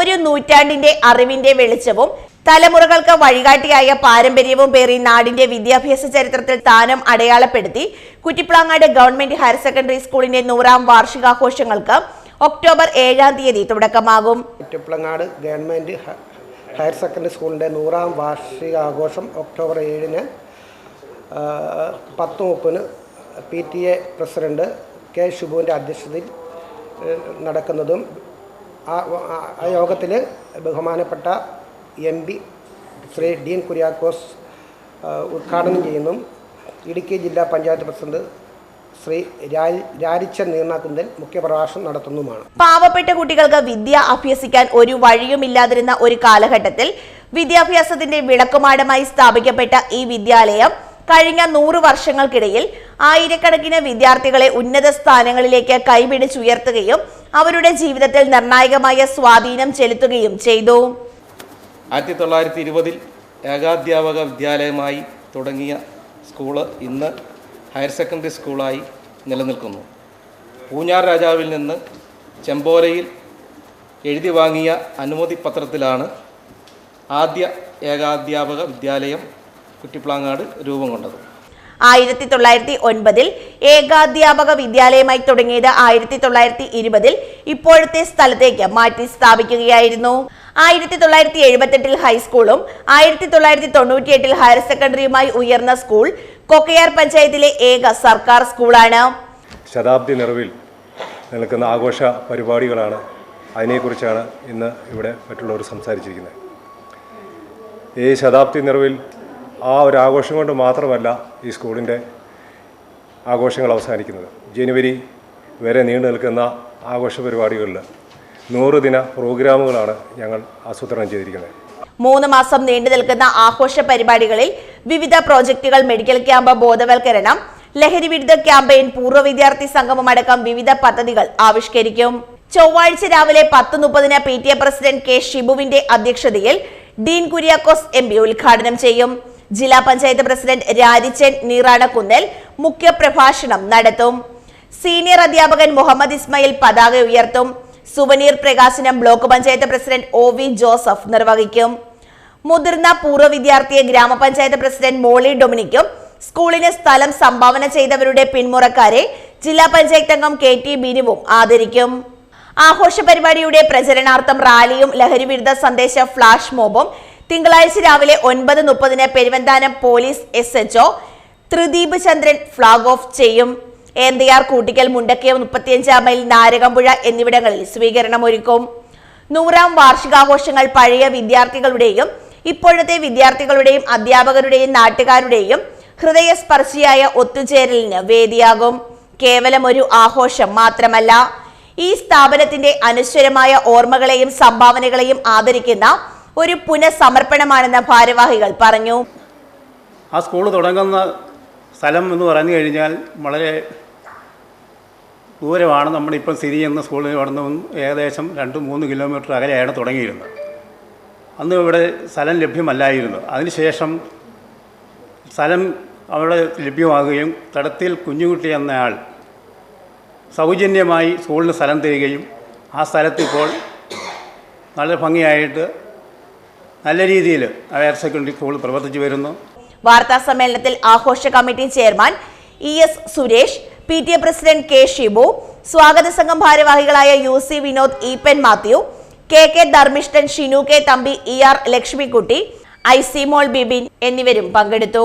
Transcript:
ഒരു നൂറ്റാണ്ടിന്റെ അറിവിന്റെ വെളിച്ചവും തലമുറകൾക്ക് വഴികാട്ടിയായ പാരമ്പര്യവും പേറി നാടിന്റെ വിദ്യാഭ്യാസ ചരിത്രത്തിൽ താനം അടയാളപ്പെടുത്തി കുറ്റിപ്ലാങ്ങാട് ഗവൺമെന്റ് ഹയർ സെക്കൻഡറി സ്കൂളിന്റെ നൂറാം വാർഷികാഘോഷങ്ങൾക്ക് ഒക്ടോബർ ഏഴാം തീയതി തുടക്കമാകും. കുറ്റിപ്ലങ്ങാട് ഗവൺമെന്റ് ഹയർ സെക്കൻഡറി സ്കൂളിന്റെ നൂറാം വാർഷികാഘോഷം ഒക്ടോബർ ഏഴിന് പത്ത് മുപ്പതിന് P T A president K ശുഭുവിന്റെ അധ്യക്ഷതയിൽ നടക്കുന്നതും ആ യോഗത്തിൽ ബഹുമാനപ്പെട്ട എം പി ശ്രീ ഡീൻ കുര്യാക്കോസ് ഉദ്ഘാടനം ചെയ്യുന്നു. ഇടുക്കി ജില്ലാ പഞ്ചായത്ത് പ്രസിഡന്റ് ശ്രീ രാരിച്ച നീർനാക്കുന്തൻ മുഖ്യപ്രഭാഷണം നടത്തുന്നതുമാണ് പാവപ്പെട്ട കുട്ടികൾക്ക് വിദ്യ അഭ്യസിക്കാൻ ഒരു വഴിയുമില്ലാതിരുന്ന ഒരു കാലഘട്ടത്തിൽ വിദ്യാഭ്യാസത്തിന്റെ വിളക്കുമാടമായി സ്ഥാപിക്കപ്പെട്ട ഈ വിദ്യാലയം കഴിഞ്ഞ നൂറ് വർഷങ്ങൾക്കിടയിൽ ആയിരക്കണക്കിന് വിദ്യാർത്ഥികളെ ഉന്നത സ്ഥാനങ്ങളിലേക്ക് കൈപിടിച്ചുയർത്തുകയും അവരുടെ ജീവിതത്തിൽ നിർണായകമായ സ്വാധീനം ചെലുത്തുകയും ചെയ്തു. ആയിരത്തി തൊള്ളായിരത്തി ഇരുപതിൽ ഏകാധ്യാപക വിദ്യാലയമായി തുടങ്ങിയ സ്കൂൾ ഇന്ന് ഹയർ സെക്കൻഡറി സ്കൂളായി നിലനിൽക്കുന്നു. പൂഞ്ഞാർ രാജാവിൽ നിന്ന് ചെമ്പോലയിൽ എഴുതി വാങ്ങിയ അനുമതി പത്രത്തിലാണ് ആദ്യ ഏകാധ്യാപക വിദ്യാലയം കുറ്റിപ്ലാങ്ങാട് രൂപം കൊണ്ടത്. ആയിരത്തി തൊള്ളായിരത്തി ഒൻപതിൽ ഏകാധ്യാപക വിദ്യാലയമായി തുടങ്ങിയത് ആയിരത്തി തൊള്ളായിരത്തി ഇരുപതിൽ ഇപ്പോഴത്തെ സ്ഥലത്തേക്ക് മാറ്റി സ്ഥാപിക്കുകയായിരുന്നു. ആയിരത്തി തൊള്ളായിരത്തി എഴുപത്തെട്ടിൽ ഹൈസ്കൂളും ആയിരത്തി തൊള്ളായിരത്തി തൊണ്ണൂറ്റിയെട്ടിൽ ഹയർ സെക്കൻഡറിയുമായി ഉയർന്ന സ്കൂൾ കൊക്കയാർ പഞ്ചായത്തിലെ ഏക സർക്കാർ സ്കൂളാണ്. ശതാബ്ദി നിറവിൽ നിൽക്കുന്ന ആഘോഷ പരിപാടികളാണ് അതിനെക്കുറിച്ചാണ് ഇന്ന് ഇവിടെ മറ്റുള്ളവർ സംസാരിച്ചിരിക്കുന്നത്. ഈ ശതാബ്ദി നിറവിൽ ആ ഒരു ആഘോഷം കൊണ്ട് മാത്രമല്ല ഈ സ്കൂളിന്റെ ആഘോഷങ്ങൾ അവസാനിക്കുന്നത്. ജനുവരി വരെ നീണ്ടു നിൽക്കുന്ന ആഘോഷ പരിപാടികളിൽ നൂറ് ദിന പ്രോഗ്രാമുകളാണ് ഞങ്ങൾ ആസൂത്രണം ചെയ്തിരിക്കുന്നത്. മൂന്ന് മാസം നീണ്ടു നിൽക്കുന്ന ആഘോഷ പരിപാടികളിൽ വിവിധ പ്രോജക്റ്റുകൾ മെഡിക്കൽ ക്യാമ്പ് ബോധവൽക്കരണം ലഹരി വിരുദ്ധ ക്യാമ്പയിൻ പൂർവ വിദ്യാർത്ഥി സംഗമം അടക്കം വിവിധ പദ്ധതികൾ ആവിഷ്കരിക്കും. ചൊവ്വാഴ്ച രാവിലെ പത്ത് മുപ്പതിന് P T A president K ഷിബുവിന്റെ അധ്യക്ഷതയിൽ ഡീൻ കുര്യാക്കോസ് എം പി ഉദ്ഘാടനം ചെയ്യും. ജില്ലാ പഞ്ചായത്ത് പ്രസിഡന്റ് രാജിച്ചൻ നീറാണക്കുന്നൽ മുഖ്യപ്രഭാഷണം നടത്തും. സീനിയർ അധ്യാപകൻ മുഹമ്മദ് ഇസ്മയിൽ പതാക ഉയർത്തും. സുവനീർ പ്രകാശനം block panchayat president O V Joseph നിർവഹിക്കും. മുതിർന്ന പൂർവ വിദ്യാർത്ഥിയെ ഗ്രാമപഞ്ചായത്ത് പ്രസിഡന്റ് മോളി ഡൊമിനിക്കും സ്കൂളിന് സ്ഥലം സംഭാവന ചെയ്തവരുടെ പിന്മുറക്കാരെ ജില്ലാ പഞ്ചായത്ത് അംഗം കെ ടി ബിനുവും ആദരിക്കും. ആഘോഷ പരിപാടിയുടെ പ്രചരണാർത്ഥം റാലിയും ലഹരിവിരുദ്ധ സന്ദേശ ഫ്ലാഷ് മോബും തിങ്കളാഴ്ച രാവിലെ ഒൻപത് മുപ്പതിന് Peruvanthanam police S H O Thrideep Chandran flag off ചെയ്യും. ഏന്തയാർ കൂട്ടിക്കൽ മുണ്ടക്കയം മുപ്പത്തിയഞ്ചാം മൈൽ നാരകമ്പുഴ എന്നിവിടങ്ങളിൽ സ്വീകരണം ഒരുക്കും. നൂറാം വാർഷികാഘോഷങ്ങൾ പഴയ വിദ്യാർത്ഥികളുടെയും ഇപ്പോഴത്തെ വിദ്യാർത്ഥികളുടെയും അധ്യാപകരുടെയും നാട്ടുകാരുടെയും ഹൃദയസ്പർശിയായ ഒത്തുചേരലിന് വേദിയാകും. കേവലം ഒരു ആഘോഷം മാത്രമല്ല ഈ സ്ഥാപനത്തിന്റെ അനശ്വരമായ ഓർമ്മകളെയും സംഭാവനകളെയും ആദരിക്കുന്ന ഒരു പുനഃസമർപ്പണമാണെന്ന് ഭാരവാഹികൾ പറഞ്ഞു. ആ സ്കൂൾ തുടങ്ങുന്ന സ്ഥലം എന്ന് പറഞ്ഞു കഴിഞ്ഞാൽ വളരെ ദൂരമാണ്. നമ്മളിപ്പം സ്ഥിതി ചെയ്യുന്ന സ്കൂളിൽ അവിടെ നിന്ന് ഏകദേശം രണ്ട് മൂന്ന് കിലോമീറ്റർ അകലെയാണ് തുടങ്ങിയിരുന്നത്. അന്ന് ഇവിടെ സ്ഥലം ലഭ്യമല്ലായിരുന്നു. അതിനുശേഷം സ്ഥലം അവിടെ ലഭ്യമാകുകയും തടത്തിൽ കുഞ്ഞുകുട്ടി എന്നയാൾ സൗജന്യമായി സ്കൂളിന് സ്ഥലം തരികയും ആ സ്ഥലത്ത് ഇപ്പോൾ നല്ല ഭംഗിയായിട്ട് നല്ല രീതിയിൽ ഹയർ സെക്കൻഡറി സ്കൂൾ പ്രവർത്തിച്ചു വരുന്നു. വാർത്താ സമ്മേളനത്തിൽ ആഘോഷ committee chairman E S Suresh P T A president K Shibu സ്വാഗത സംഘം ഭാരവാഹികളായ U C Vinod Eapen Mathew K K Dharmishtan Shinu K Thampi E R Lakshmikutty I C Mol Bibin എന്നിവരും പങ്കെടുത്തു.